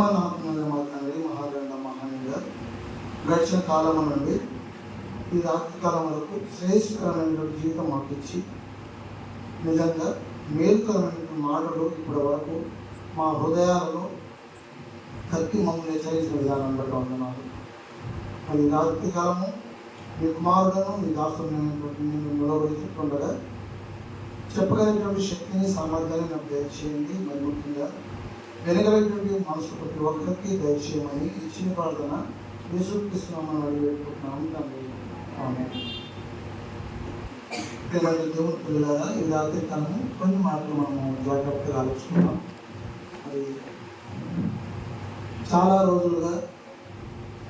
నమ్మకమైన మా తండ్రి మహాగండ మహానీయ గడిచిన కాలం నుండి ఈ రాత్రి కాలం వరకు శ్రేష్టకరమైన జీవితం మాకు ఇచ్చి నిజంగా మేలుకరమైన మాటలు ఇప్పటి వరకు మా హృదయాలలో కత్తి మమ్మల్ని హెచ్చరించిన విధానం బట్టి వందనాలు. అది రాత్రి కాలము మీ కుమారుడను మీ దాసుడు నేను నిలబడుతుండగా చెప్పగలిగినటువంటి శక్తిని సామర్థ్యాన్ని నాకు దయచేయండి. మరి ముఖ్యంగా వినగలిగినటువంటి మనసు ప్రతి ఒక్కరికి దయచేయమని ఇచ్చిన ప్రార్థన యేసుక్రీస్తున్నామని అడిగిపెట్టుకుంటున్నాము తండ్రి. ఆమె పిల్లలు దేవుని పిల్లలారా ఈ రాత్రి కాలము కొన్ని మాటలు మనము జాగ్రత్తగా ఆలోచుకున్నాం అది చాలా రోజులుగా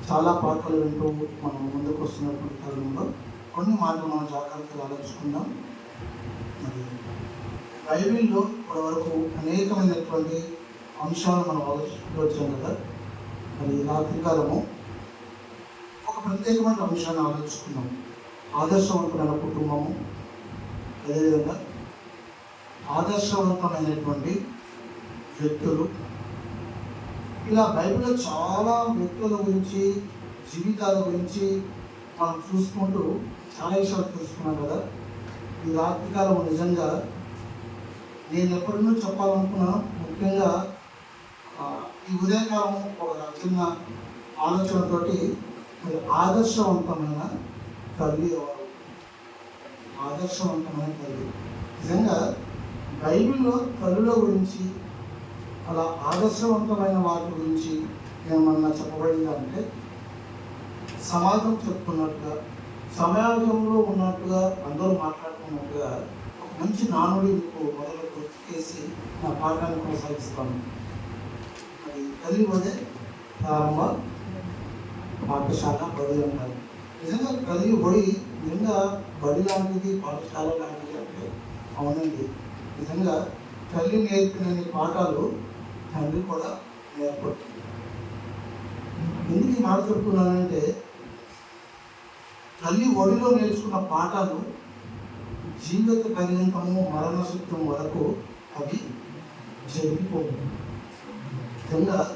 చాలా పాటలు వింటూ మనం ముందుకు వస్తున్నటువంటి తరుణంలో కొన్ని మాటలు మనం జాగ్రత్తగా ఆలోచుకుందాం మరి బైబిల్లో ఇప్పటివరకు అనేకమైనటువంటి అంశాలు మనం ఆలోచిస్తూ కదా మరి ఈ రాత్రికాలము ఒక ప్రత్యేకమైన అంశాన్ని ఆలోచించుకున్నాం ఆదర్శవంతమైన కుటుంబము. అదేవిధంగా ఆదర్శవంతమైనటువంటి వ్యక్తులు. ఇలా బైబిల్లో చాలా వ్యక్తుల గురించి జీవితాల గురించి మనం చూసుకుంటూ చాలా విషయాలు చూసుకున్నాం కదా. ఈ రాత్రికాలం నిజంగా నేను ఎప్పటి నుండి చెప్పాలనుకున్నా ముఖ్యంగా ఈ ఉదయకాలం ఒక చిన్న ఆలోచనతోటి మరి ఆదర్శవంతమైన తల్లి ఎవరు? ఆదర్శవంతమైన తల్లి. నిజంగా బైబిల్లో తల్లుల గురించి అలా ఆదర్శవంతమైన వాటి గురించి ఏమన్నా చెప్పబడిందా అంటే సమాజం చెప్తున్నట్టుగా సమాజంలో ఉన్నట్టుగా అందరూ మాట్లాడుకున్నట్టుగా ఒక మంచి నానుడి మీకు మొదలు గుర్తుకేసి నా పాఠాన్ని కొనసాగిస్తాను. అది ప్రారంభ పాఠశాల బడి అంటారు. నిజంగా తల్లి బడి నిజంగా బడి లాంటిది పాఠశాల లాంటిది అంటే అవునండి. నిజంగా తల్లి నేర్పినన్ని పాఠాలు తండ్రి కూడా నేర్పడుతుంది ఎందుకు ఈ మాట చెప్తున్నానంటే తల్లి ఒడిలో నేర్చుకున్న పాఠాలు జీవిత పర్యంతము మరణశక్తం వరకు అవి జరిగిపోతుంది నిజంగా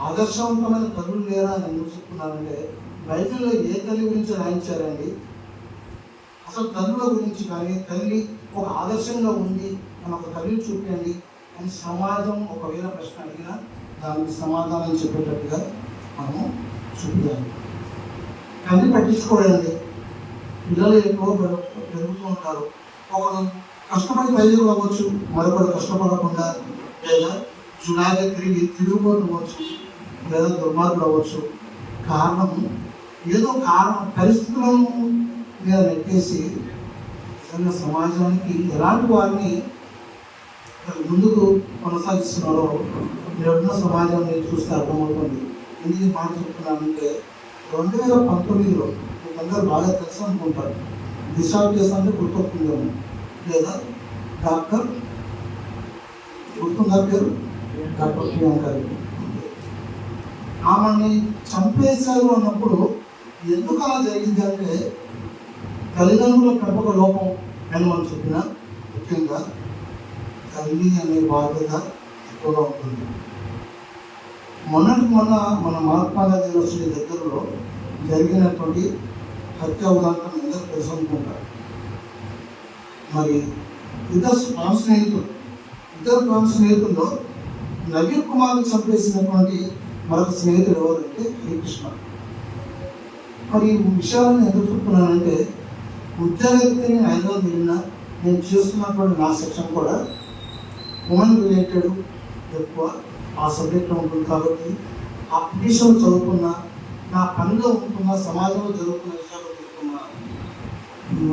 ఆదర్శవంతమైన తరుణులు లేరా అని ఎందుకు చెప్తున్నానంటే బైబిల్లో ఏ తల్లి గురించి రాయించారండి? అసలు తల్లుల గురించి కానీ తల్లి ఒక ఆదర్శంగా ఉంది అని ఒక తల్లిని చూపించండి అని సమాజం ఒకవేళ ప్రశ్న అడిగినా దానికి సమాధానం చెప్పేటట్టుగా మనము చూపించాలి. తల్లి పట్టించుకోడండి. పిల్లలు ఎక్కువ పెరుగుతూ ఉంటారు. ఒకరు కష్టపడి బయలుదేరి అవ్వచ్చు మరొకరు కష్టపడకుండా లేదా జునాగా తిరిగి తిరుగుబోతు అవ్వచ్చు లేదా దుర్మార్గుడు అవ్వచ్చు. కారణం ఏదో కారణం పరిస్థితులను మీద నెట్టేసి నిజంగా సమాజానికి ఎలాంటి వారిని ముందుకు కొనసాగిస్తున్నారో నేడున్న సమాజాన్ని చూస్తే అర్థమవుతుంది. ఎందుకు మాట చెప్తున్నానంటే రెండు వేల పంతొమ్మిదిలో అందరూ బాగా తెలుసు అనుకుంటారు. దిశా కేసు గుర్తొస్తుందేమో. లేదా డాక్టర్ గుర్తుందా పేరు? డాక్టర్ ఆమెని చంపేశారు అన్నప్పుడు ఎందుకు అలా జరిగింది అంటే తల్లిదండ్రుల కడపక లోపం అని మనం చెప్పిన ముఖ్యంగా తల్లి అనే బాధ్యత ఎక్కువగా ఉంటుంది. మొన్నటి మొన్న మన మహాత్మా గాంధీ యూనివర్సిటీ దగ్గరలో జరిగినటువంటి హత్య ఉదాహరణ అందరూ తెలుసు అనుకుంటారు మరి ఇద్దరు ప్రాణ స్నేహితులు ఇద్దరు ప్రాణ స్నేహితుల్లో నవీన్ కుమార్ చంపేసినటువంటి మరొక స్నేహితుడు ఎవరంటే శ్రీకృష్ణ మరి ఈ విషయాలను ఎందుకు చెప్తున్నానంటే ఉద్యోగరీత్యా నేను హైదరాబాద్ వెళ్ళిన నేను చూస్తున్నటువంటి నా సెక్షన్ కూడా ఉమెన్ రిలేటెడ్ ఎక్కువ. ఆ సబ్జెక్ట్లో ఉంటుంది కాబట్టి ఆ పిటిషన్ చదువుకున్న నా పనిలో ఉంటున్న సమాజంలో జరుగుతున్న విషయాలు తెలుసుకున్నా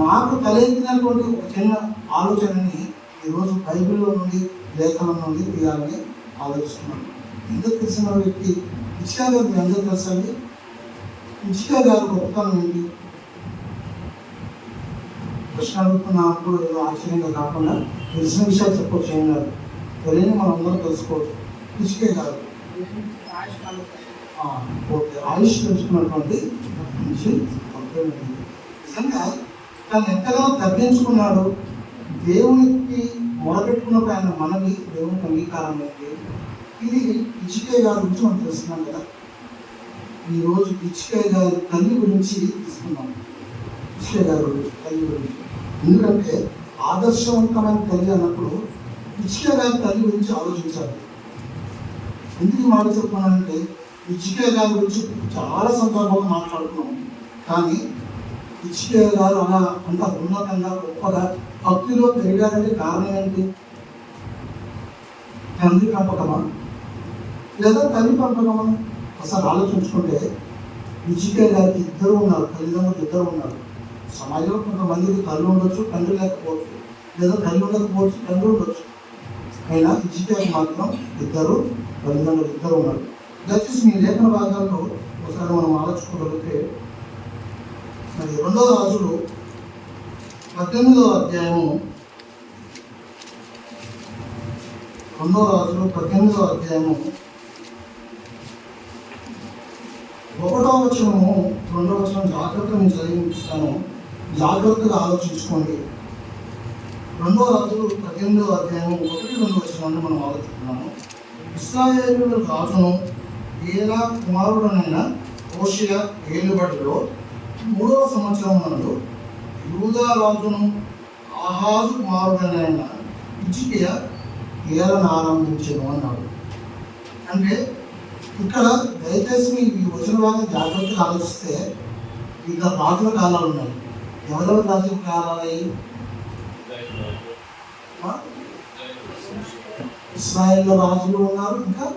నాకు తలెత్తినటువంటి ఒక చిన్న ఆలోచనని ఈరోజు బైబిల్లో నుండి లేఖనం నుండి తీయాలని ఆలోచిస్తున్నాను. ఎందుకు తెలిసిన వ్యక్తి ఇచ్చిగా గారు మీ అందరూ తెలుసండి ఇచ్చిగా గారు గొప్పతనం ఏంటి ప్రశ్న అడుగుతున్నప్పుడు ఏదో ఆశ్చర్యంగా కాకుండా తెలిసిన విషయాలు చెప్పవచ్చు ఏం కాదు. తెలియని మనం అందరం తెలుసుకోవచ్చు ఇచ్చికే గారు ఓకే. ఆయుష్ తెలుసుకున్నటువంటి మంచి నిజంగా తను ఎంతగానో తగ్గించుకున్నాడు దేవునికి మొదలెట్టుకున్నప్పుడు ఆయన మనవి దేవునికి అంగీకారం ఏంటి ఇది ఇచ్చికే గారి గురించి మనం తెలుస్తున్నాం కదా. ఈరోజు ఇచ్చికే గారి తల్లి గురించి తీసుకున్నాం ఇచ్చికే గారి తల్లి గురించి. ఎందుకంటే ఆదర్శవంతమైన తల్లి అన్నప్పుడు ఇచ్చికే గారి తల్లి గురించి ఆలోచించాలి. ఎందుకు మాట చెప్తున్నానంటే ఇచ్చికే గారి గురించి చాలా సందర్భాలు మాట్లాడుతున్నాం. కానీ ఇచ్చికే గారు అలా అంత ఉన్నతంగా గొప్పగా భక్తిలో పెరిగారంటే కారణం ఏంటి? తండ్రి పెంపకమా? లేదా తల్లి పెంపకమా? ఒకసారి ఆలోచించుకుంటే ఇచ్చికే గారికి ఇద్దరు ఉన్నారు తల్లిదండ్రులు ఇద్దరు ఉన్నారు. సమాజంలో కొంతమందికి తల్లి ఉండొచ్చు తండ్రి లేకపోవచ్చు. లేదా తల్లి ఉండకపోవచ్చు తండ్రి ఉండొచ్చు. అయినా ఇచ్చికే మాత్రం ఇద్దరు తల్లిదండ్రులు ఇద్దరు ఉన్నారు. దయచేసి మీ లేఖన భాగాల్లో ఒకసారి మనం ఆలోచించుకోగలిగితే మరి రెండవ రాజులు పద్దెనిమిదో అధ్యాయము. రెండవ రాజులు పద్దెనిమిదో అధ్యాయము. ఒకటో వచనము రెండో వచనం జాగ్రత్తగా నేను చదివిస్తాను. జాగ్రత్తగా ఆలోచించుకోండి. రెండవ రాజులు పద్దెనిమిదో అధ్యాయం ఒకటి రెండు వచనాన్ని మనం ఆలోచిస్తున్నాము. ఇస్రాయేలు రాజును ఏలా కుమారుడనైన ఓషియా ఏలుబడిలో మూడవ సంవత్సరం నందు యూదారాజును ఆహాజు కుమారుడైన ఇచ్చికియ ఏలను ఆరంభించను అన్నాడు. అంటే ఇక్కడ దయచేసి మీ ఈ వచన భాగం జాగ్రత్తగా ఆలోచిస్తే ఇంకా రాజుల కాలాలు ఉన్నాయి. ఎవరెవరు రాజుల కాలాలు ఆ? రాజులు ఉన్నారు ఇంకా?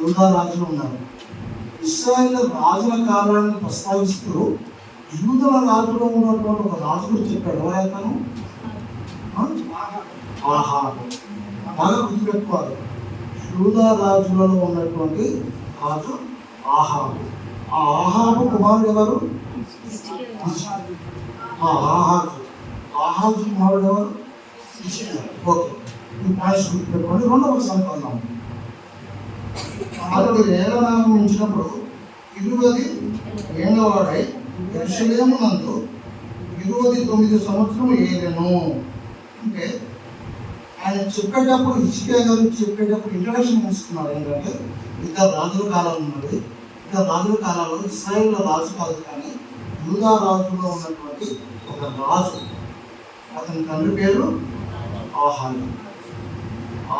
యూదా రాజులు ఉన్నారు. ఇస్రాయల్ రాజుల కాలాన్ని ప్రస్తావిస్తూ యూదుల రాజులో ఉన్నటువంటి ఒక రాజు గురించి చెప్పాడు ఎవరైతాను ఆహా. బాగా గుర్తుపెట్టుకోవాలి. యూదా రాజులలో ఉన్నటువంటి రాజు ఆహాబు. ఆ ఆహాబు కుమారుడు ఎవరు? ఆ ఆహాజు. ఆహాజు కుమారుడు ఎవరు? ఓకే. ఈ పాయింట్స్ గుర్తుపెట్టుకోండి. రెండవ సంతానం అతడు ఏలనామం ఉంచినప్పుడు ఇరువది ఏడవాడై ఎరుషలేము ఇరవై తొమ్మిది సంవత్సరం ఏలెను అంటే ఆయన చెప్పేటప్పుడు ఇసుకే గారు చెప్పేటప్పుడు ఇంట్రడక్షన్ ఇస్తున్నారు ఏంటంటే ఇద్దరు రాజుల కాలం ఉన్నది. ఇద్దరు రాజుల కాలంలో ఇస్రాయిల్ రాజు కాదు కానీ యూదా రాజులో ఉన్నటువంటి ఒక రాజు. అతని తండ్రి పేరు ఆహాజు.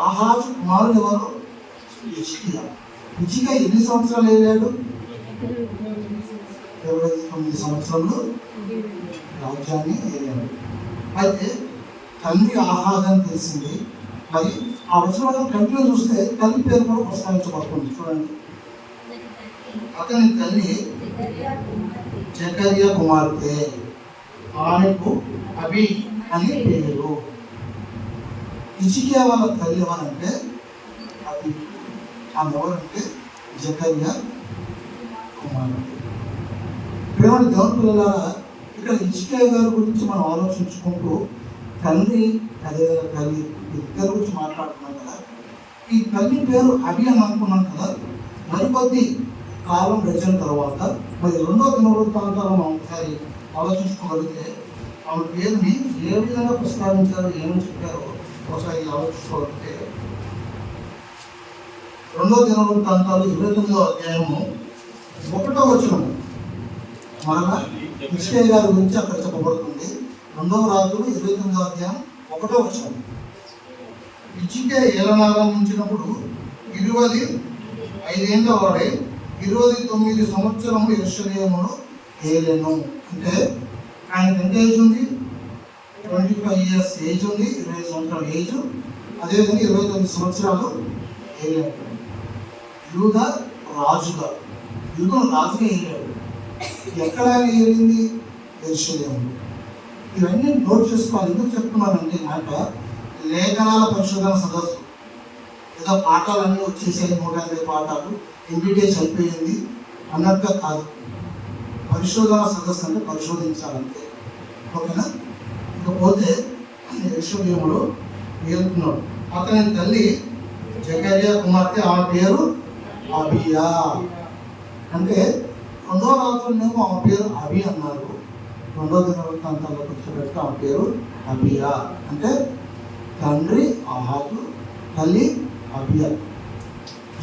ఆహాజు కుమారుడు ఎవరు? ఇచికియా ఇచిక ఎన్ని సంవత్సరాలు ఏలాడు ఇరవై తొమ్మిది సంవత్సరాలు రాజ్యాన్ని ఏలాడు అయితే తల్లి ఆహారం తెలిసింది. మరి ఆ వచనం కంటిలో చూస్తే తల్లి పేరు కూడా ప్రస్తావించబడుతుంది. చూడండి. అతని తల్లి జకరియా కుమార్తె. ఆమెకు అభి అని పేరు. ఇచికే వాళ్ళ తల్లి ఎవరంటే? అభి. ఆమె ఎవరంటే? జకరియా కుమార్తె. ప్రేమ దేవుని ఇక్కడ ఇచికియా గారి గురించి మనం ఆలోచించుకుంటూ తల్లి అదే తల్లి ఇద్దరు గురించి మాట్లాడుతున్నాం కదా. ఈ తల్లి పేరు అభి అని అనుకున్నాం కదా. మరికొద్ది కాలం గడిచిన తర్వాత మరి రెండో దినవృత్తాంతాలు మనం ఒకసారి ఆలోచించుకోగలిగితే ఆమె పేరుని ఏ విధంగా ప్రస్తావించారు ఏమని చెప్పారో ఒకసారి ఆలోచించుకోగలిగితే రెండో దినవృత్తాంతాలు ఇరవై తొమ్మిదో అధ్యాయము ఒకటో వచనము మరలా ఇష్కే గారి గురించి అక్కడ చెప్పబడుతుంది. రెండవ రాజులు ఇరవై తొమ్మిదో అధ్యాయం ఒకటో వచ్చాము ఇచ్చికే ఏలనాగం ఉంచినప్పుడు ఇరువది ఐదేళ్ళ వాడే ఇరవై తొమ్మిది సంవత్సరము యశ్వరీయమును ఏలేను. అంటే ఆయనకి ఎంత ఏజ్ ఉంది? ట్వంటీ ఫైవ్ ఇయర్స్ ఏజ్ ఉంది ఇరవై సంవత్సరాల ఏజ్ అదేవిధంగా ఇరవై తొమ్మిది సంవత్సరాలు ఏలేడు యూధ రాజుగా యూధం రాజుగా ఏలేడు. ఎక్కడ ఆయన ఏలింది ఇవన్నీ నోట్ చేసుకోవాలి. ఎందుకు చెప్తున్నానంటే మాట లేఖనాల పరిశోధన సదస్సు. ఏదో పాఠాలన్నీ వచ్చేసాయి నూట యాభై పాఠాలు. ఎంబీటీఎస్ అయిపోయింది అన్నట్టుగా కాదు. పరిశోధన సదస్సు అంటే పరిశోధించాలంటే ఓకేనా? ఇకపోతే యశ్వర్యములు ఏలుతున్నాడు. అతని తల్లి జకర్య కుమార్తె ఆమె పేరు అబియా. అంటే రెండో రాత్రులనేమో ఆమె పేరు అవి అన్నారు. రెండో దినవృత్తాంతాలకు కూర్చోబెట్టి ఆమె పేరు అబియా అంటే తండ్రి ఆహాజు తల్లి అబియా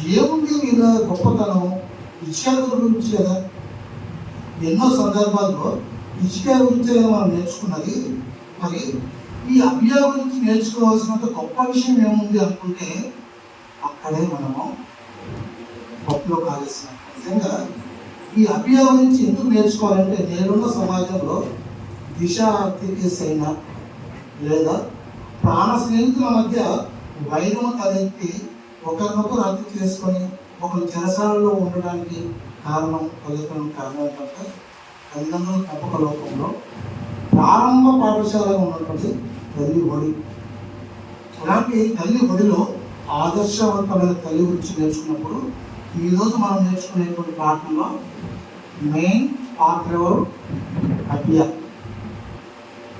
ఏముంది వీళ్ళ గొప్పతనం? ఇచ్చాల గురించి కదా. ఎన్నో సందర్భాల్లో ఇసుక గురించి మనం నేర్చుకున్నది. మరి ఈ అభియా గురించి నేర్చుకోవాల్సినంత గొప్ప విషయం ఏముంది అనుకుంటే అక్కడే మనము పప్పులో కాలేస్తున్నాం. నిజంగా ఈ అభియా గురించి ఎందుకు నేర్చుకోవాలంటే నేనున్న సమాజంలో దిశ ఆర్థికేస్ అయినా లేదా ప్రాణ స్నేహితుల మధ్య వైరం తలెత్తి ఒకరినొకరు అర్థం చేసుకొని ఒకరు చెరసాలలో ఉండడానికి కారణం తల్లిదండ్రుల కారణం ఏంటంటే తల్లిదండ్రుల తప్పక లోకంలో ప్రారంభ పాఠశాలలో ఉన్నటువంటి తల్లి ఒడి. అలాంటి తల్లి ఒడిలో ఆదర్శవంతమైన తల్లి గురించి నేర్చుకున్నప్పుడు ఈరోజు మనం నేర్చుకునేటువంటి పాఠంలో మెయిన్ పాత్ర ఎవరు? అభియా.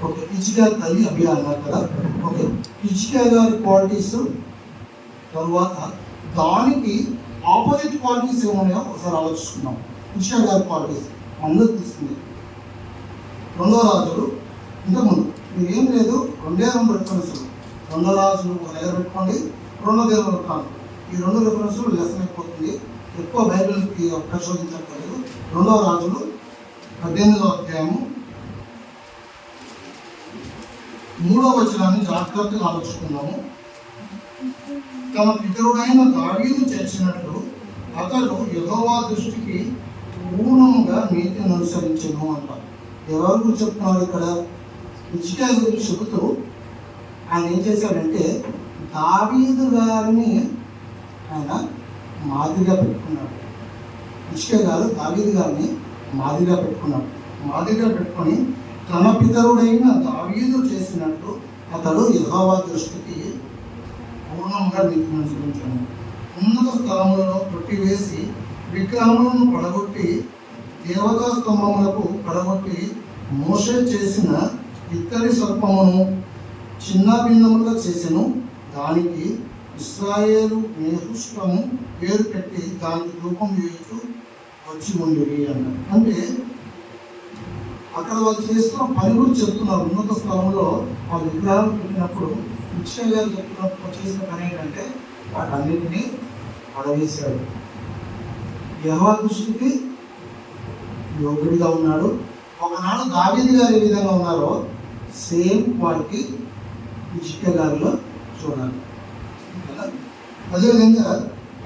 ఓకే ఇచ్చిగా తల్లి అభియా అన్నారు కదా. ఓకే ఇచ్చిగా గారి క్వాలిటీస్ తర్వాత దానికి ఆపోజిట్ క్వాలిటీస్ ఏమున్నాయో ఒకసారి ఆలోచిస్తున్నాం. ఇచ్చిగా గారి క్వాలిటీస్ అందరూ తీసుకుంది. రెండో రాజులు ఇంతకుముందు మీరు ఏం లేదు రెండే రెండు రిఫరెన్సులు రెండో రాజులు ఒక దగ్గర పెట్టుకోండి రెండో దగ్గర పెట్టుకోండి. ఈ రెండు రిఫరెన్సులు లెసన్ అయిపోతుంది ఎక్కువ బైబిల్కి పరిశోధించక్కర్లేదు రెండవ రాజులు పద్దెనిమిదవ అధ్యాయము మూడవ వచనాన్ని జాగ్రత్తగా ఆలోచుకున్నాము తమ పితరుడైన దావీదు చేసినట్లు అతడు యెహోవా దృష్టికి పూర్ణంగా నీతిని అనుసరించను అంట. ఎవరు గురించి చెప్తున్నారు ఇక్కడ? ఇచ్చికా గురించి చెబుతూ ఆయన ఏం చేశాడంటే దావీదు గారిని ఆయన మాదిరిగా పెట్టుకున్నాడు. ఇష్క గారు దావీదు గారిని మాదిరిగా పెట్టుకున్నాడు. మాదిరిగా పెట్టుకొని తన పితరుడైన దావీదు చేసినట్టు అతడు యహోవా దృష్టికి పూర్ణంగా నీతిని అనుసరించాను ఉన్నత స్థలములను కొట్టివేసి విగ్రహములను పడగొట్టి దేవతా స్తంభములకు పడగొట్టి మోసే చేసిన ఇత్తడి సర్పమును చిన్న భిన్నములుగా చేసెను. దానికి ఇస్రాయేలు నేహుష్టము పేరు పెట్టి దానికి రూపం చేస్తూ వచ్చి ఉండేవి అన్నారు అంటే అక్కడ వాళ్ళు చేస్తున్న పని గురించి చెప్తున్నారు. ఉన్నత స్థలంలో వాళ్ళు విగ్రహాలు పెట్టినప్పుడు ఇచ్చే గారు చెప్పినప్పుడు చేసిన పని ఏంటంటే వాటన్నిటినీ పడవేశాడు. యహోవా దృష్టికి యోగుడిగా ఉన్నాడు. ఒకనాడు దావేది గారు ఏ విధంగా ఉన్నారో సేమ్ వాటికి ఇష్క గారిలో చూడాలి అదేవిధంగా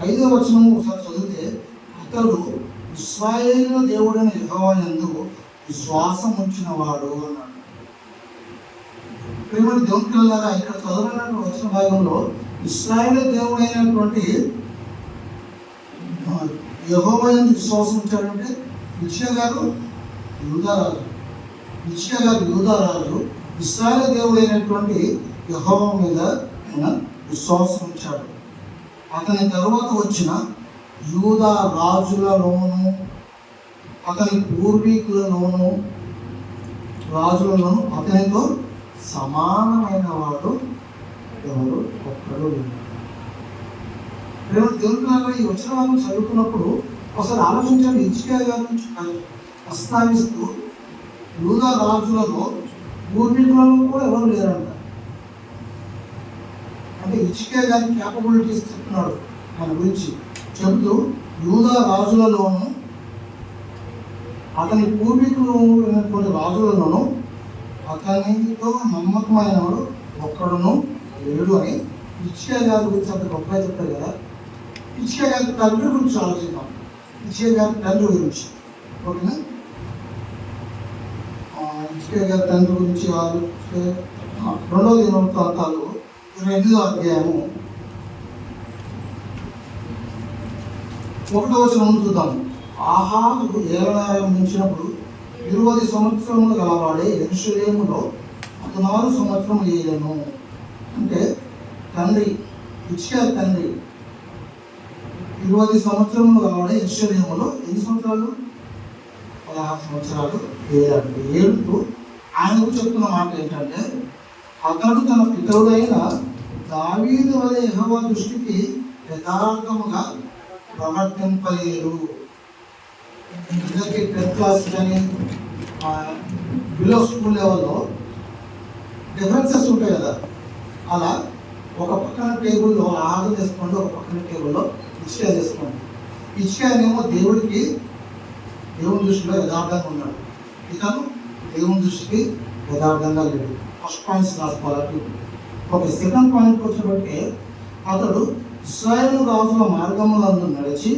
ఐదో వచనం ఒకసారి చదివితే అతడు ఇస్రాయేలు దేవుడైన యహోవాయందు విశ్వాసం ఉంచినవాడు అన్నాడు. ప్రేమని దేవుని పిల్లలారా ఇక్కడ చదవనటువంటి వచ్చిన భాగంలో ఇస్రాయేల్ దేవుడైనటువంటి యహోవాయందు విశ్వాసం ఉంచాడంటే ఇచ్చిక గారు యూదారాజు ఇచ్చిక గారు యూదారాజు ఇస్రాయేల్ దేవుడైనటువంటి యహోవ మీద ఆయన విశ్వాసం ఉంచాడు అతని తరువాత వచ్చిన యూదా రాజులలోను అతని పూర్వీకులలోను రాజులలోను అతనితో సమానమైన వాడు ఎవరు? ఒక్కడు లేడు. దేవుడు ఈ వచ్చిన వాళ్ళని చదువుకున్నప్పుడు ఒకసారి ఆలోచించాలి ఇచ్చికా గారి నుంచి ప్రస్తావిస్తూ యూదా రాజులలో పూర్వీకులలో కూడా ఎవరు లేరంట. అంటే ఇచ్చికే గారి క్యాపబిలిటీస్ చెప్తున్నాడు ఆయన గురించి. చెబుతూ యూదా రాజులలోను అతని పూర్వీకులు అయినటువంటి రాజులలోను అతనితో నమ్మకమైన వాడు ఒక్కడును లేడు అని ఇచ్చికే గారి గురించి అంత గొప్పగా చెప్పారు కదా. ఇచ్చికే గారి తండ్రి గురించి ఆలోచిద్దాం. ఇచ్చికే గారి తండ్రి గురించి. ఓకేనా? ఆ, ఇచ్చికే గారి తండ్రి గురించి ఆలోచిస్తే ఆ, రెండవ దినవృత్తాంతాలు ఇరవై ఎనిమిదో అధ్యాయము. ఒకటో వచనం చూద్దాం. ఆహాకు ఏలనారంభించినప్పుడు ఇరవై సంవత్సరములు గలవాడే ఎరుషలేములో పద్నాలుగు సంవత్సరం ఏదను అంటే తండ్రి ఇచ్చే తండ్రి ఇరవై సంవత్సరములు గలవాడే ఎరుషలేములో ఎన్ని సంవత్సరాలు? పదహారు సంవత్సరాలు ఏడంటే ఏడుతూ ఆయనకు చెప్తున్న మాట ఏంటంటే అతడు తన పితరుడైన దావీదు వలె యహోవా దృష్టికి యథార్థముగా ప్రవర్తింపలేరు అందరికీ టెన్త్ క్లాస్ కానీ బిలో స్కూల్ లెవెల్లో డిఫరెన్సెస్ ఉంటాయి కదా. అలా ఒక పక్కన టేబుల్లో ఆర్డర్ చేసుకోండి ఒక పక్కన టేబుల్లో ఇచ్చిగా చేసుకోండి. ఇచ్చిగానేమో దేవుడికి దేవుని దృష్టిలో యథార్థంగా ఉన్నాడు. ఇతను దేవుని దృష్టికి యథార్థంగా లేడు. ఫస్ట్ పాయింట్స్ రాసుకోవాలి ఒక సెకండ్ పాయింట్ వచ్చేటప్పటికే అతడు ఇస్రాయేల్ రాజుల మార్గములందు నడిచి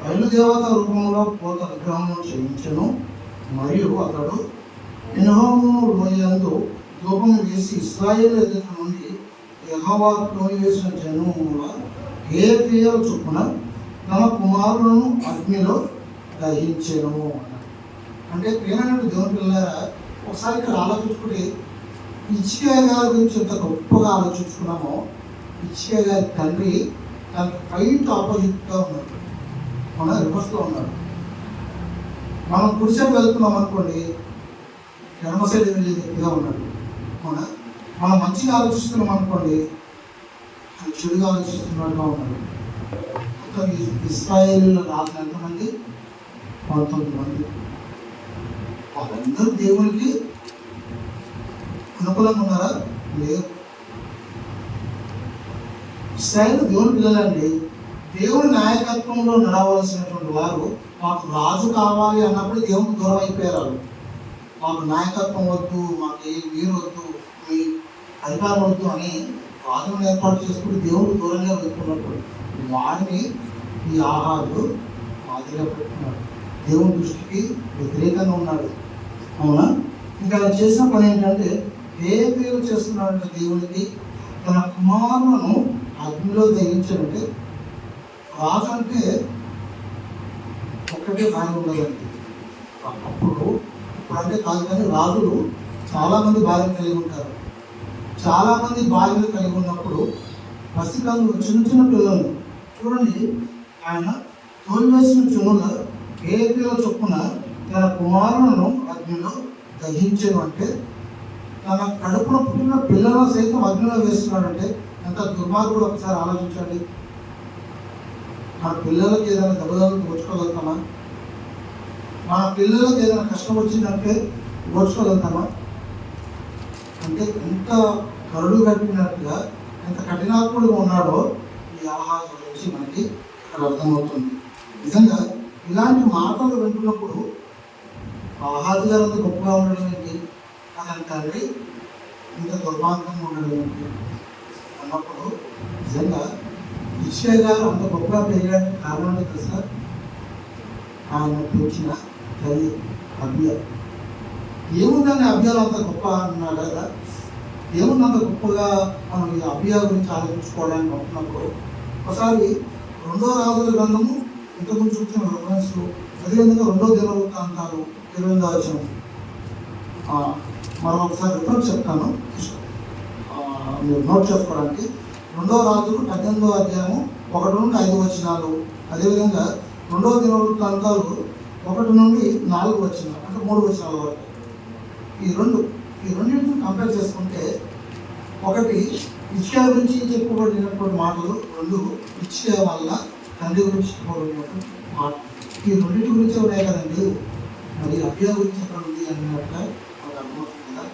బయలుదేవత రూపంలో పోత విగ్రహము చేయించను. మరియు అతడు ఎనహోము లోయందు ధూపము వేసి ఇస్రాయేల్ ఎదుట నుండి యెహోవా వేసిన జనముల ఏ క్రియల చొప్పున తమ కుమారులను అగ్నిలో దహించను అంటే ప్రియమైన దేవుని పిల్లరా ఒకసారి ఇక్కడ ఆలోచించుకుంటే ఇచ్చిక గారి గురించి ఎంత గొప్పగా ఆలోచించుకున్నామో ఇచ్చిక గారి తండ్రి దానికి ఫైట్ ఆపోజిట్గా ఉన్నాడు. మన రివర్స్లో ఉన్నాడు. మనం కుడి వెళ్తున్నాం అనుకోండి ఎడమ సైడ్ వెళ్ళే వ్యక్తిగా ఉన్నాడు. మన మనం మంచిగా ఆలోచిస్తున్నాం అనుకోండి అది చెడుగా ఆలోచిస్తున్నట్టుగా ఉన్నాడు. మొత్తం ఇస్రాయేల్ రాజులు ఎంతమంది? పంతొమ్మిది మంది. వాళ్ళందరూ దేవునికి అనుకూలంగా ఉన్నారా? లేదు. ఇస్రాయేల్ దేవుని పిల్లలండి దేవుని నాయకత్వంలో నడవలసినటువంటి వారు మాకు రాజు కావాలి అన్నప్పుడు దేవుని దూరం అయిపోయారు మాకు నాయకత్వం వద్దు మాకు ఏ వీరు వద్దు మీ అధికారం వద్దు అని రాజును ఏర్పాటు చేసుకుని దేవుడు దూరంగా వెళ్తున్నప్పుడు వారిని ఈ ఆహారాలు మాదిరిగా పెట్టుకున్నాడు. దేవుని దృష్టికి వ్యతిరేకంగా ఉన్నాడు. అవునా? ఇంకా చేసిన పని ఏంటంటే ఏ పేరు చేస్తున్నాడంటే దేవునికి తన కుమారులను అగ్నిలో దహించాడంటే రాజు అంటే ఒక్కటే భార్య ఉండదండి అప్పుడు ఇప్పుడంటే కాదు కానీ రాజులు చాలామంది బాధ్యత భార్యలు కలిగి ఉంటారు. చాలామంది భార్యలు కలిగి ఉన్నప్పుడు పసికందు చిన్న చిన్న పిల్లలు చూడండి ఆయన తోలివేసిన చున్నులు ఏ పిల్లలు చొప్పున తన కుమారులను అగ్నిలో దహించను అంటే తన కడుపున పుట్టిన పిల్లలను సైతం అగ్నిలో వేస్తున్నాడంటే ఎంత దుర్మార్గుడు ఒకసారి ఆలోచించండి. మన పిల్లలకి ఏదైనా దెబ్బతలు ఓర్చుకోగలుగుతామా మన పిల్లలకి ఏదైనా కష్టం వచ్చిందంటే ఓర్చుకోగలుగుతామా అంటే ఎంత కరుడు కట్టినట్టుగా ఎంత కఠినాత్ముడుగా ఉన్నాడో ఈ ఆహారం గురించి మనకి ఇక్కడ అర్థమవుతుంది. నిజంగా ఇలాంటి మాటలు వింటున్నప్పుడు ఆహాది గారు అంత గొప్పగా ఉండడం ఏంటి అని తండ్రి ఇంత దుర్మార్గంగా ఉండడం ఏంటి అన్నప్పుడు నిజంగా విషయ గారు అంత గొప్పగా పెరగడానికి కారణం ఏంటో సార్ ఆయన పెంచిన తల్లి అభ్య. ఏముందని అభ్యాలు అంత గొప్ప అన్నాడు కదా? ఏముందంత గొప్పగా మనం ఈ అభ్యా గురించి ఆలోచించుకోవడానికి అనుకున్నప్పుడు ఒకసారి రెండో రాజుల గ్రంథము ఇంతకుముందు చూసిన రెఫరెన్స్ అదేవిధంగా రెండో దినవృత్తాంతాలు ఇరవై ఎనిమిది వచ్చిన ఒకసారి రిఫరెన్స్ చెప్తాను. మీరు నోట్ చేసుకోవడానికి. రెండో రాజులు పద్దెనిమిదో అధ్యాయము ఒకటి నుండి ఐదు వచనాలు. అదేవిధంగా రెండో దినవృత్తాంతాలు ఒకటి నుండి నాలుగు వచనాలు అంటే మూడు వచనాల వరకు. ఈ రెండు ఈ రెండింటిని కంపేర్ చేసుకుంటే ఒకటి ఇచ్చియా గురించి చెప్పబడినటువంటి మాటలు రెండు ఇచ్చియా వల్ల తండ్రి గురించి చెప్పబడినటువంటి మాట ఈ రెండింటి గురించి ఉన్నాయి కదండి మరి అభ్యా గురించి ఎక్కడ అన్నట్టు మనకు అర్థమవుతుంది కదా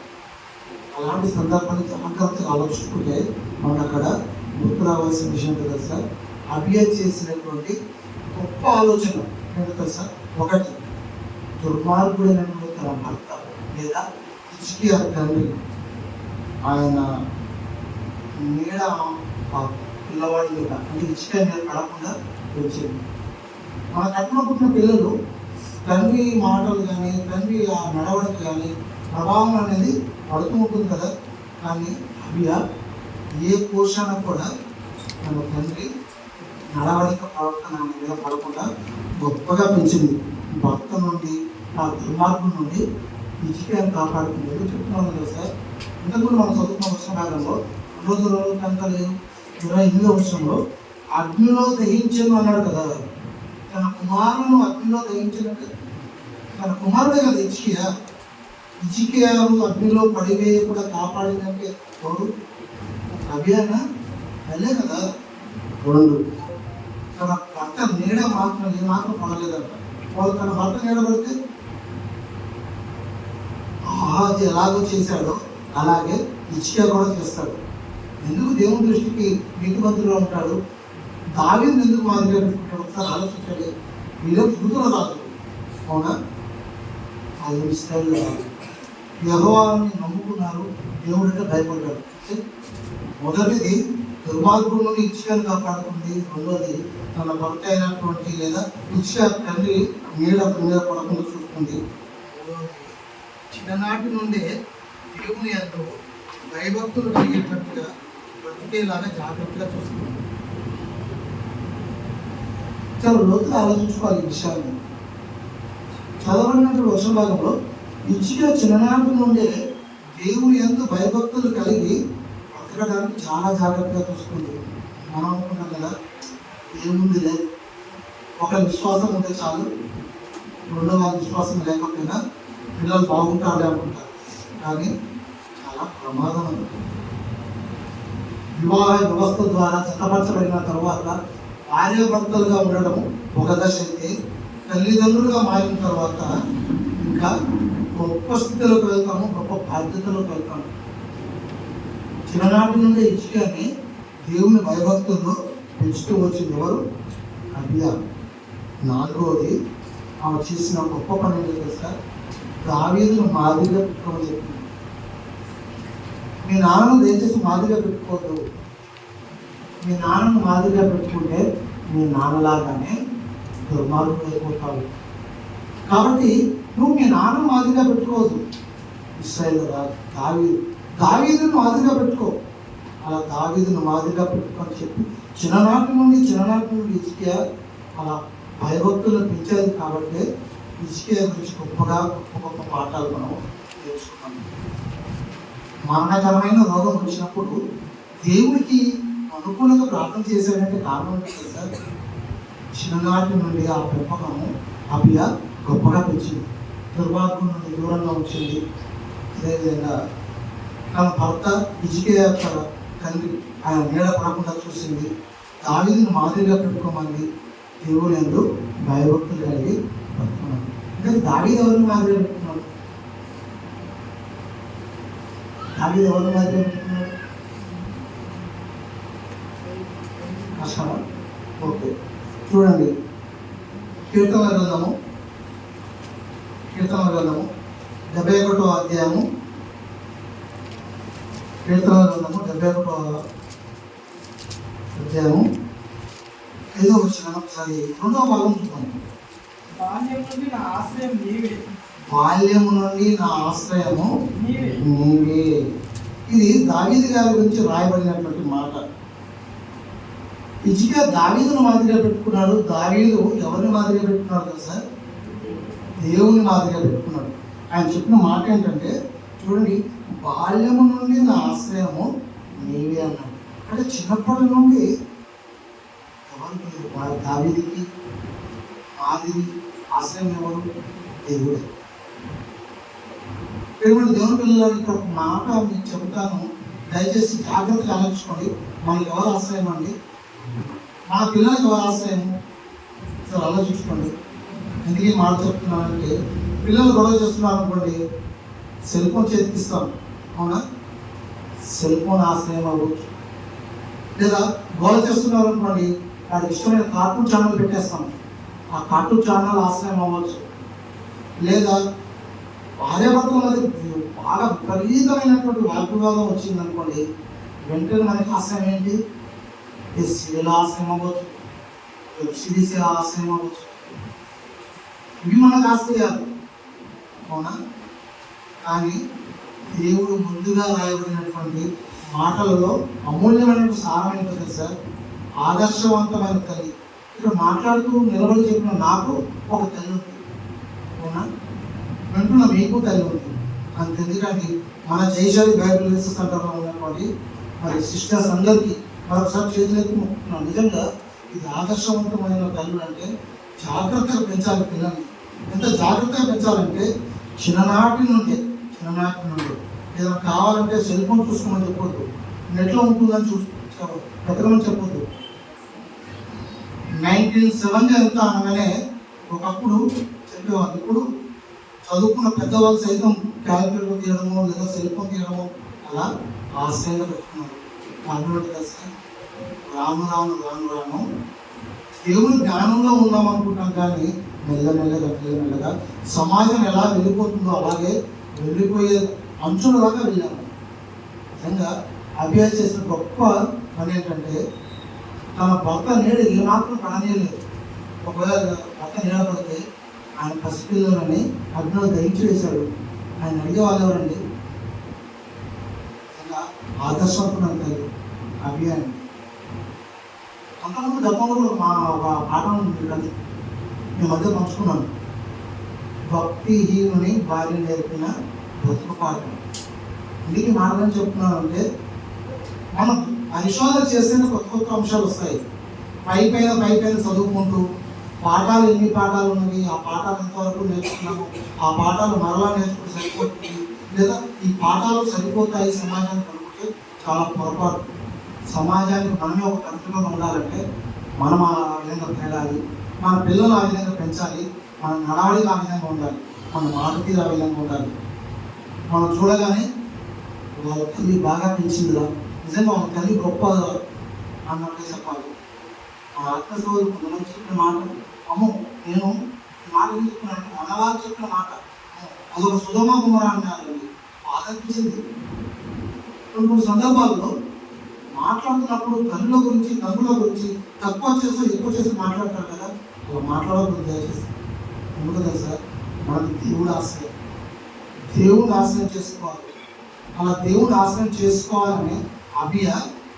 అలాంటి సందర్భాన్ని జాగ్రత్తగా ఆలోచించుకుంటే మనకు అక్కడ గుర్తు రావాల్సిన విషయం కదా సార్ అభ్యర్థి చేసినటువంటి గొప్ప ఆలోచన ఏంటో తెలుసా? ఒకటి దుర్మార్గుడైనటువంటి తన భర్త లేదా ఇచ్చికి తండ్రి ఆయన నీడ పిల్లవాడి మీద అంటే ఇచ్చిక మీద పడకుండా వచ్చింది మన కట్టున పుట్టిన పిల్లలు తండ్రి మాటలు కానీ తండ్రి ఆ నడవడిక కానీ ప్రభావం అనేది పడుతూ ఉంటుంది కదా. కానీ అభియ ఏ పోషణ కూడా మన తండ్రి నడవడిక ప్రవర్తన మీద పడకుండా గొప్పగా పెంచింది. భక్త నుండి ఆ దుర్మార్గం నుండి విజయాన్ని కాపాడుకునేది చెప్తున్నాను కదా సార్. ఇంతకుముందు మనం చదువుకున్న వచ్చిన భాగంలో రోజు రోజు కనుక లేదు ఇరవై ఎనిమిదో వచ్చంలో అగ్నిలో దహించను అన్నాడు కదా. తన కుమారులను అగ్నిలో దహించినట్టు తన కుమారుడే కదా ఇచ్చికియా ఇచ్చికియాను అగ్నిలో పడివేయకుండా కాపాడిందంటే ఎవరు? అభియానా అదే కదా? రెండు తన భర్త నీడ మాత్రం ఏ మాత్రం పడలేదంట. వాళ్ళు తన భర్త నీడ పడితే? ఆహాది ఎలాగో చేశాడో అలాగే ఇచ్చియా కూడా చేస్తాడు. ఎందుకు దేవుని దృష్టికి నీతిమంతుడుగా ఉంటాడు దావీదు ఎందుకు మాదిరిగా పెట్టుకుంటాడు ఒకసారి ఆలోచించండి. వీళ్ళు పుడుతున్న రాదు అవునా? అది ఇస్రాయల్ రాజు నమ్ముకున్నారు. దేవుడితో భయపడ్డాడు. మొదటిది దుర్మార్గుడు నుండి ఇచ్చికను కాపాడుతుంది రెండోది తన భర్త అయినటువంటి లేదా ఇచ్చిక తండ్రి నీడ మీద పడకుండా చూస్తుంది. చిన్ననాటి నుండే దేవుని ఎంతో భయభక్తులు కలిగేటట్టుగా బ్రతికేలాగా జాగ్రత్తగా చూసుకుంది చాలా లోతుగా ఆలోచించుకోవాలి ఈ విషయాన్ని చదవడినటువంటి వర్షం భాగంలో ఇచ్చిగా చిన్ననాటి నుండే దేవుని ఎంత భయభక్తులు కలిగి బ్రతకడానికి చాలా జాగ్రత్తగా చూసుకుంది మనం అనుకున్నాం కదా ఏముందిలే ఒక విశ్వాసం ఉంటే చాలు రెండవ విశ్వాసం లేకపోయినా పిల్లలు బాగుంటారు అనుకుంటారు. కానీ చాలా ప్రమాదం ఉంది వివాహ వ్యవస్థ ద్వారా చట్టపరచబడిన తర్వాత ఆర్యభక్తులుగా ఉండడం ఒక దశ అయితే తల్లిదండ్రులుగా మారిన తర్వాత ఇంకా గొప్ప స్థితిలోకి వెళ్తాము గొప్ప బాధ్యతలోకి వెళ్తాము. చిన్ననాటి నుండి ఇచ్చిగానే దేవుని భయభక్తుల్లో పెంచుతూ వచ్చింది ఎవరు? అభియా నాలుగవది ఆమె చేసిన గొప్ప పని ఏంటో సార్ దావీదులు మాదిరిగా పెట్టుకోమని చెప్పింది. మీ నాన్న దయచేసి మాదిరిగా పెట్టుకోవద్దు. మీ నాన్నను మాదిరిగా పెట్టుకుంటే మీ నాన్నలాగానే దుర్మార్గం అయిపోతావు కాబట్టి నువ్వు మీ నాన్న మాదిరిగా పెట్టుకోవద్దు. ఇస్రాయల్ దావీదు. దావీదును మాదిరిగా పెట్టుకో. అలా దావీదును మాదిరిగా పెట్టుకొని చెప్పి చిన్ననాటి నుండి చిన్ననాటి నుండి ఇసుకే అలా భయభక్తులను పెంచేది కాబట్టి ఇసుకే గురించి గొప్పగా గొప్ప గొప్ప పాఠాలు మనం నేర్చుకున్నాం. మరణకరమైన రోగం వచ్చినప్పుడు దేవుడికి అనుకూలంగా ప్రార్థన చేశాడంటే కారణం సార్ చిన్ననాటి నుండి ఆ పెంపకము అభియ గొప్పగా పెంచింది. దుర్మార్గం నుండి దూరంగా వచ్చింది అదేవిధంగా తన భర్త ఇజికే యొక్క తండ్రి ఆయన నీడ పడకుండా చూసింది. దావిని మాదిరిగా పెట్టుకోమంది. దేవుడు ఎందు భయభక్తులు కలిగి పట్టుకున్నాడు అంటే దావీదు ఎవరిని మాదిరిగా పెట్టుకున్నాడు? దావీదు ఎవరిని మాదిరిగా పెట్టుకున్నాడు? కష్టమా ఓకే. చూడండి. కీర్తన గ్రంథము. కీర్తన గ్రంథము. డెబ్బై ఒకటో అధ్యాయము. కీర్తన గ్రంథము డెబ్బై ఒకటో అధ్యాయము. ఐదో వచ్చిన ఒకసారి రెండవ భాగం చూద్దాం. బాల్యం నుండి నా ఆశ్రయం నీవే. బాల్యము నుండి నా ఆశ్రయము నీవే. ఇది దావీదు గారి గురించి రాయబడినటువంటి మాట. నిజంగా దావీదును మాదిరిగా పెట్టుకున్నాడు. దావీదు ఎవరిని మాదిరిగా పెట్టుకున్నాడు కదా సార్ దేవుని మాదిరిగా పెట్టుకున్నాడు. ఆయన చెప్పిన మాట ఏంటంటే చూడండి బాల్యము నుండి నా ఆశ్రయము నీవే అన్నాడు. అంటే చిన్నప్పటి నుండి ఎవరు వా- దావీదికి మాదిరి ఆశ్రయం ఎవరు? దేవుడే. ప్రేమడు దేవుని పిల్లలు ఇక్కడ ఒక మాట మీకు చెబుతాను. దయచేసి జాగ్రత్తగా ఆలోచించుకోండి. మనకి ఎవరు ఆశ్రయం అండి? మన పిల్లలకి ఆశయం సార్ ఆలోచించుకోండి. ఎందుకు ఈ మాట చెప్తున్నానంటే పిల్లలు గొడవ చేస్తున్నారు అనుకోండి సెల్ ఫోన్ చేతికిస్తాం. అవునా? సెల్ ఫోన్ ఆశ్రయం అవ్వచ్చు లేదా గొడవ చేస్తున్నారు అనుకోండి వాడికి ఇష్టమైన కార్టూన్ ఛానల్ పెట్టేస్తాం. ఆ కార్టూన్ ఛానల్ ఆశ్రయం అవ్వచ్చు లేదా భార్యాభర్తల మధ్య బాగా విపరీతమైనటువంటి వాగ్వివాదం వచ్చిందనుకోండి వెంటనే మనకి ఆశ్రయం ఏంటి? ఈ సీరియల్ ఆశ్రయం అవ్వచ్చు వెబ్ ఆశ్రయం అవ్వచ్చు ఇవి మనకు ఆశ్రయాలు అవునా కానీ దేవుడు ముందుగా రాయబడినటువంటి మాటలలో అమూల్యమైన సారం ఏంటో సార్ ఆదర్శవంతమైన తల్లి ఇక్కడ మాట్లాడుతూ నిలబడి చెప్పిన నాకు ఒక తల్లి ఉంది అవునా వెంటనే మీకు తల్లి ఉంది అంతెందుకండి మన జైశాలి బైబిల్ రీసెర్చ్ సెంటర్లో ఉన్నటువంటి మరి సిస్టర్స్ అందరికీ మరొకసారి చేతులెత్తి మొక్కుతున్నాం నిజంగా ఇది ఆదర్శవంతమైన తల్లి అంటే జాగ్రత్తగా పెంచాలి పిల్లల్ని. ఎంత జాగ్రత్తగా పెంచాలంటే చిన్ననాటి నుండి చిన్ననాటి నుండి. ఏదైనా కావాలంటే సెల్ ఫోన్ చూసుకోమని చెప్పొద్దు. నెట్లో ఉంటుందని చూసుకో పెట్టమని చెప్పొద్దు. నైన్టీన్ సెవెన్ ఎంత అనగానే ఒకప్పుడు చెప్పేవాళ్ళు ఇప్పుడు చదువుకున్న పెద్దవాళ్ళు సైతం క్యాలిక్యులేటర్ తీయడము లేదా సెల్ ఫోన్ తీయడము అలా ఆశ్రయంగా పెట్టుకున్నారు. అందులో కలిసి రాను రాను రాను రాను దేవుని జ్ఞానంలో ఉన్నాం అనుకుంటాం కానీ మెల్లమెల్లగా మెల్లమెల్లగా సమాజం ఎలా వెళ్ళిపోతుందో అలాగే వెళ్ళిపోయే అంచులలాగా దాకా వెళ్ళాము నిజంగా అభ్యాస చేసిన గొప్ప పని ఏంటంటే తన భర్త నీడ ఏమాత్రం పడనీయలేదు ఒకవేళ భర్త నీడపడితే ఆయన పసిపిల్లలని అగ్నిలో దహించి వేశాడు. ఆయన అడిగే వాళ్ళు ఎవరండి? నిజంగా ఆదర్శవంతమైన తల్లి అభియాన్ని అంతకుముందు గతంలో మా ఒక పాఠం ఉంది మీ మధ్య పంచుకున్నాను. భక్తిహీనుని భార్య నేర్పిన బతుకు పాఠం ఇందుకు మాటలని చెప్తున్నానంటే మనం పరిశోధన చేస్తేనే కొత్త కొత్త అంశాలు వస్తాయి. పై పైన పై పైన చదువుకుంటూ పాఠాలు ఎన్ని పాఠాలు ఉన్నవి ఆ పాఠాలు ఎంతవరకు నేర్చుకున్నాము ఆ పాఠాలు మరలా నేర్చుకుంటే సరిపోతుంది లేదా ఈ పాఠాలు సరిపోతాయి సమాజానికి అనుకుంటే చాలా పొరపాటు. సమాజానికి మనమే ఒక కంట్రీలో ఉండాలంటే మనం ఆ విధంగా పెరగాలి. మన పిల్లలు ఆ విధంగా పెంచాలి. మన నడవడికి ఆ విధంగా ఉండాలి. మన మాట ఆ విధంగా ఉండాలి. మనం చూడగానే వాళ్ళ తల్లి బాగా పెంచిందిరా. నిజంగా వాళ్ళ తల్లి గొప్ప అన్నట్టు చెప్పాలి. ఆ అత్త సోదరు మనం చెప్పిన మాట అమ్మో నేను మాట ఎందుకు చెప్తున్నాను? మన వాళ్ళు చెప్పిన మాట. అదొక సుధమ కుమార అన్నారు. ఆదరించింది. కొన్ని కొన్ని సందర్భాల్లో మాట్లాడుతున్నప్పుడు కన్నుల గురించి తమ్ముల గురించి తక్కువ చేస్తూ ఎక్కువ చేస్తూ మాట్లాడతారు కదా? అలా మాట్లాడకూడదు దయచేసి. ఎందుకు సార్? మనం దేవుడు ఆశ్రయం. దేవుడు ఆశ్రయం చేసుకోవాలి. అలా దేవుడు ఆశ్రయం చేసుకోవాలని అభియ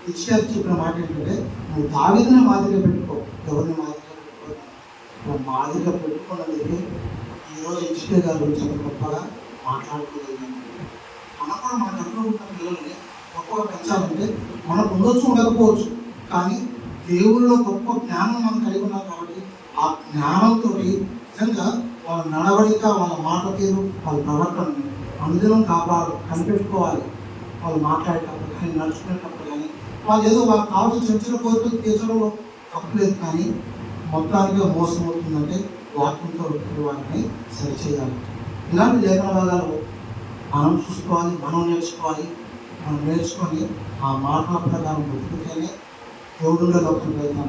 ఇచ్చారు చెప్పిన మాట ఏంటంటే నువ్వు దావిదని మాదిరిగా పెట్టుకో ఎవరిని మాదిరిగా పెట్టుకో మాదిరిగా పెట్టుకున్నది ఈరోజు ఇచ్చిన గారి గురించి గొప్పగా మాట్లాడుకోగలిగాను మనం కూడా మన దగ్గర ఉన్న పిల్లల్ని గొప్పగా పెంచాలంటే మనకు ఉండొచ్చు ఉండకపోవచ్చు. కానీ దేవుళ్ళలో గొప్ప జ్ఞానం మనం కలిగి ఉన్నాం కాబట్టి ఆ జ్ఞానంతో నిజంగా వాళ్ళ నడవడిక వాళ్ళ మాట తీరు వాళ్ళ ప్రవర్తనని అనుదినం కాపాడు కనిపెట్టుకోవాలి. వాళ్ళు మాట్లాడేటప్పుడు కానీ నడుచుకునేటప్పుడు కానీ వాళ్ళు ఏదో వాళ్ళు కావాల్సిన చిన్న కోరికలు తీర్చడంలో తప్పలేదు కానీ మొత్తానికి మోసం అవుతుందంటే వాక్యంతో వాటిని సరిచేయాలి. ఇలాంటి లేఖన భాగాలు మనం చూసుకోవాలి మనం నేర్చుకోవాలి. మనం నేర్చుకొని ఆ మాటల ప్రకారం బతుకుతేనే దేవుడున్న లోకం వెళ్తాం.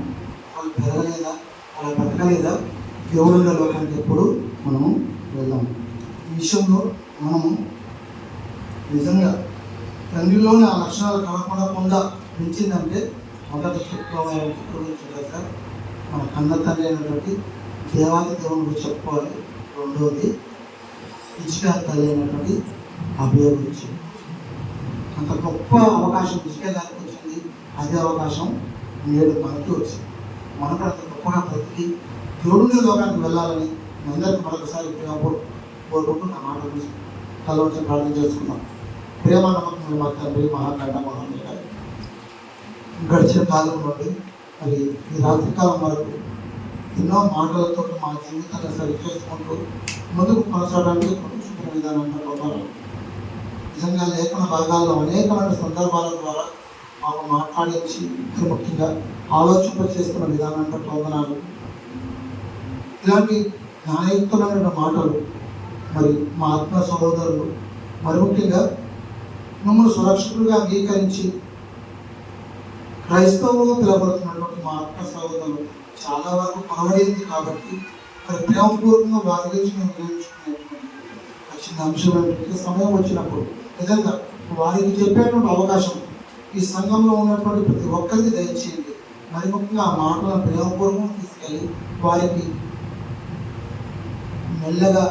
వాళ్ళు పెరగలేదా? అలా బతకలేదా దేవుడున్న లోకానికి ఎప్పుడు మనము వెళ్దాం. ఈ విషయంలో మనము నిజంగా తండ్రిలోని ఆ లక్షణాలు కనపడకుండా పెంచిందంటే మొదట చెప్పుకోవాలి గురించి సార్. మన కన్న తండ్రి అయినటువంటి దేవాది దేవుని గురించి చెప్పుకోవాలి. రెండవది ఇచ్చిగా తల్లి అయినటువంటి అభయ అంత గొప్ప అవకాశం ఇసుక వచ్చింది. అదే అవకాశం నేడు మనకి వచ్చింది. మనం కూడా అంత గొప్పగా బ్రతికి దేవుడి లోకానికి వెళ్ళాలని అందరికీ మరొకసారి ప్రేమపూర్ కోరుకుంటూ నా మాట కళ్ళ ప్రార్థన చేసుకున్నాం ప్రేమ నమ్మకం మా తండ్రి మహాకండ మహానీయ గడిచిన కాలం నుండి మరి ఈ రాత్రికాలం వరకు ఎన్నో మాటలతో మా జీవితాన్ని సరి చేసుకుంటూ ముందుకు కొనసాగడానికి చూపిన విధానం ఉన్నారు నిజంగా లేఖన భాగాల్లో అనేకమైన సందర్భాల ద్వారా మాకు మాట్లాడించి ఇంకా ముఖ్యంగా ఆలోచింప చేస్తున్న విధానం పొందనాలు ఇలాంటి న్యాయయుక్తమైన మాటలు మరి మా ఆత్మ సహోదరులు మరి ముఖ్యంగా మమ్మల్ని సురక్షితులుగా అంగీకరించి క్రైస్తవులుగా పిలవబడుతున్నటువంటి మా ఆత్మ సహోదరులు చాలా వరకు పగబడింది కాబట్టి మరి ప్రేమపూర్వకంగా వారి గురించి మేము గ్రహించుకునేటువంటి వచ్చిన అంశం సమయం వచ్చినప్పుడు నిజంగా వారికి చెప్పేటువంటి అవకాశం ఈ సంఘంలో ఉన్నటువంటి ప్రతి ఒక్కరికి దయచేయండి. మరి ముఖ్యంగా ఆ మాటలను ప్రేమపూర్వకంగా తీసుకెళ్ళి వారికి మెల్లగా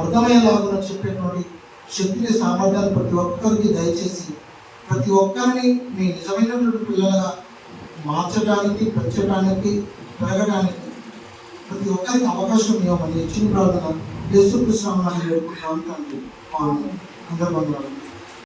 అర్థమయ్యేలాగా చెప్పేటువంటి శక్తిని సామర్థ్యాన్ని ప్రతి ఒక్కరికి దయచేసి ప్రతి ఒక్కరిని మీ నిజమైనటువంటి పిల్లలుగా మార్చడానికి పెంచడానికి పెరగడానికి ప్రతి ఒక్కరికి అవకాశం ఇవ్వమని ఇచ్చిన ప్రార్థన యేసుకృష్ణ వేడుకుంటాను తండ్రి. అందరూ వందనాలు